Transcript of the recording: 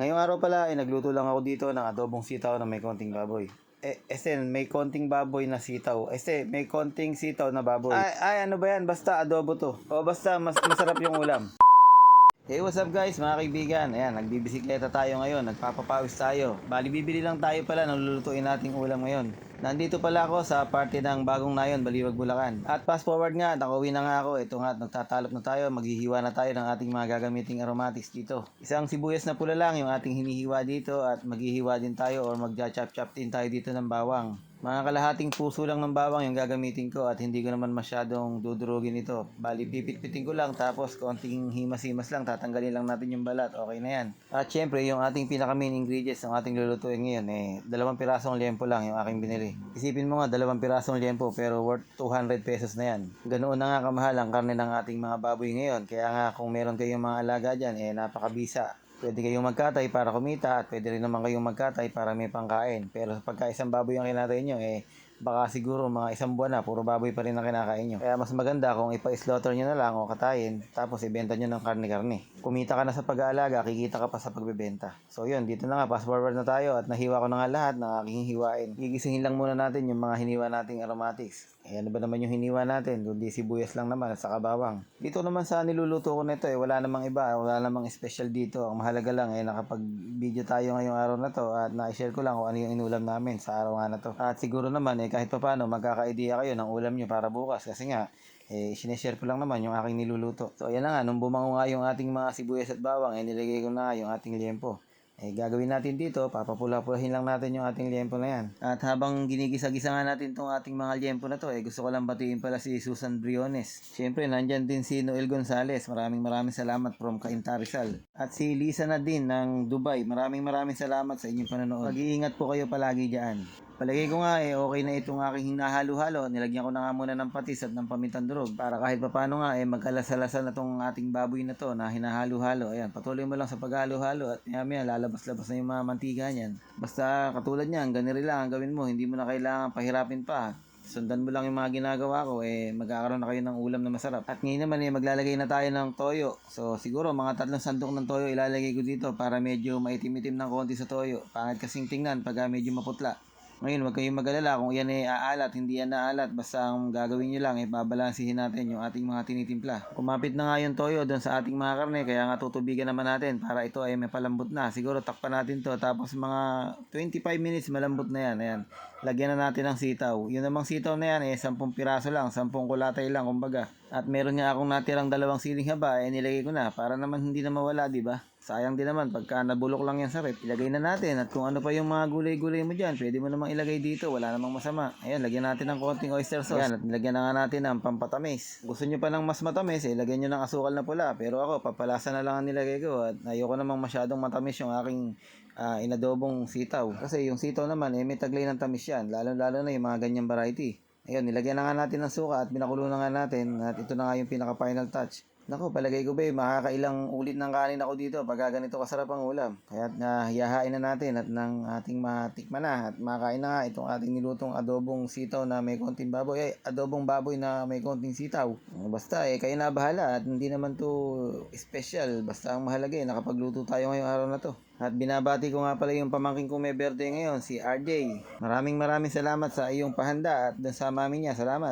Ngayong araw pala ay nagluto lang ako dito ng adobong sitaw na may konting baboy. Eh, esen, may konting baboy na sitaw. Ese, may konting sitaw na baboy. Ay, ay, ano ba yan? Basta adobo to. O basta mas masarap yung ulam. Hey, what's up guys, mga kaibigan? Ayan, nagbibisikleta tayo ngayon, nagpapapawis tayo. Bali, bibili lang tayo pala ng lulutuin nating ulam ngayon. Nandito pala ako sa parte ng Bagong Nayon, Baliwag, Bulacan. At fast forward nga, nakauwi na nga ako. Ito nga, nagtatalop na tayo, maghihiwa na tayo ng ating mga gagamiting aromatics dito. Isang sibuyas na pula lang yung ating hinihiwa dito at maghihiwa din tayo or magja-chop-chop din tayo dito ng bawang. Mga kalahating puso lang ng bawang yung gagamitin ko at hindi ko naman masyadong dudurugin ito. Bali, pipit-pitin ko lang tapos konting himas-himas lang, tatanggalin lang natin yung balat, okay na yan. At syempre, yung ating pinaka main ingredients ng ating lulutuin ngayon, eh, dalawang pirasong liempo lang yung aking binili. Isipin mo nga, dalawang pirasong liempo pero worth 200 pesos na yan. Ganoon na nga kamahal ang karne ng ating mga baboy ngayon. Kaya nga kung meron kayong mga alaga dyan, eh napakabisa. Pwede kayong magkatay para kumita at pwede rin naman kayong magkatay para may pangkain. Pero pagka isang baboy ang kinatay nyo, eh baka siguro mga isang buwan na, puro baboy pa rin ang kinakain nyo. Kaya mas maganda kung ipa-slaughter nyo na lang o katayin, tapos ibenta nyo ng karne-karne. Kumita ka na sa pag-aalaga, kikita ka pa sa pagbebenta. So yun, dito na nga, fast forward na tayo at nahiwa ko na nga lahat ng aking hiwain. Gigisingin lang muna natin yung mga hiniwa nating aromatics. Eh ano ba naman yung hiniwa natin? Kundi sibuyas lang naman at saka bawang. Dito naman sa niluluto ko nito eh, wala namang iba, wala namang special dito. Ang mahalaga lang eh, nakapag-video tayo ngayong araw na to at na-share ko lang kung ano yung inulam namin sa araw nga na to. At siguro naman eh, kahit pa paano, magkaka-idea kayo ng ulam nyo para bukas. Kasi nga, eh, sineshare ko lang naman yung aking niluluto. So, ayan na nga, nung bumango nga yung ating mga sibuyas at bawang, eh, nilagay ko na yung ating liempo. Eh, gagawin natin dito, papapula-pulahin lang natin yung ating liempo na yan. At habang ginigisa-gisa nga natin tong ating mga liempo na to, eh, gusto ko lang batiin pala si Susan Briones. Siyempre, nandyan din si Noel Gonzales. Maraming maraming salamat from Cainta Rizal. At si Lisa na din ng Dubai. Maraming maraming salamat sa inyong panonood. Mag-iingat po kayo palagi dyan. Palagay ko nga eh, okay na itong aking hinahalo-halo. Nilagyan ko na nga muna ng patis at ng pamintang durog. Para kahit papano nga eh, magkalasalasan na tong ating baboy na to na hinahalo-halo. Ayan, patuloy mo lang sa paghalo-halo at maya maya lalabas-labas na yung mga mantika niyan. Basta katulad niyan, ganito lang ang gawin mo. Hindi mo na kailangan pahirapin pa. Sundan mo lang yung mga ginagawa ko, eh, magkakaroon na kayo ng ulam na masarap. At ngayon naman, eh, maglalagay na tayo ng toyo. So, siguro, mga tatlong sandok ng toyo ilalagay ko dito para medyo maitim-itim ng konti sa toyo. Pangit kasing tingnan pag ah, medyo maputla. Ngayon, huwag kayong mag-alala kung yan ay aalat, hindi yan naalat. Basta ang gagawin nyo lang, ay babalansihin natin yung ating mga tinitimpla. Kumapit na nga yung toyo doon sa ating mga karne, kaya nga tutubigan naman natin para ito ay may palambot na. Siguro takpan natin to tapos mga 25 minutes malambot na yan. Ayan. Lagyan na natin ng sitaw. Yun namang sitaw na yan, eh, 10 piraso lang, 10 kulatay lang, kumbaga. At meron nga akong natirang dalawang siling haba, eh, nilagay ko na para naman hindi na mawala, di ba? Sayang din naman pagka nabulok lang yan sa rep, ilagay na natin at kung ano pa yung mga gulay-gulay mo dyan, pwede mo namang ilagay dito, wala namang masama. Ayan, lagyan natin ng konting oyster sauce. Ayan, at nilagyan na nga natin ng pampatamis. Gusto nyo pa ng mas matamis, eh, lagyan nyo ng asukal na pula. Pero ako, papalasa na lang ang nilagay ko at ayoko namang masyadong matamis yung aking ah, inadobong sitaw. Kasi yung sitaw naman, eh, may taglay ng tamis yan, lalo-lalo na yung mga ganyang variety. Ayun, nilagyan na nga natin ng suka at binakulo na nga natin at ito na nga yung pinaka final touch. Nako, palagay ko ba makakailang ulit ng kanin ako dito pag ganito kasarap ang ulam. Kaya na hiyahain na natin at ng ating matikman na at makain na nga itong ating nilutong adobong sitaw na may konting baboy. Ay, adobong baboy na may konting sitaw. Basta eh, kayo na bahala at hindi naman to special. Basta ang mahalaga eh, nakapagluto tayo ngayong araw na to. At binabati ko nga pala yung pamangking ko may birthday ngayon, si RJ. Maraming maraming salamat sa iyong pahanda at sa mami niya. Salamat.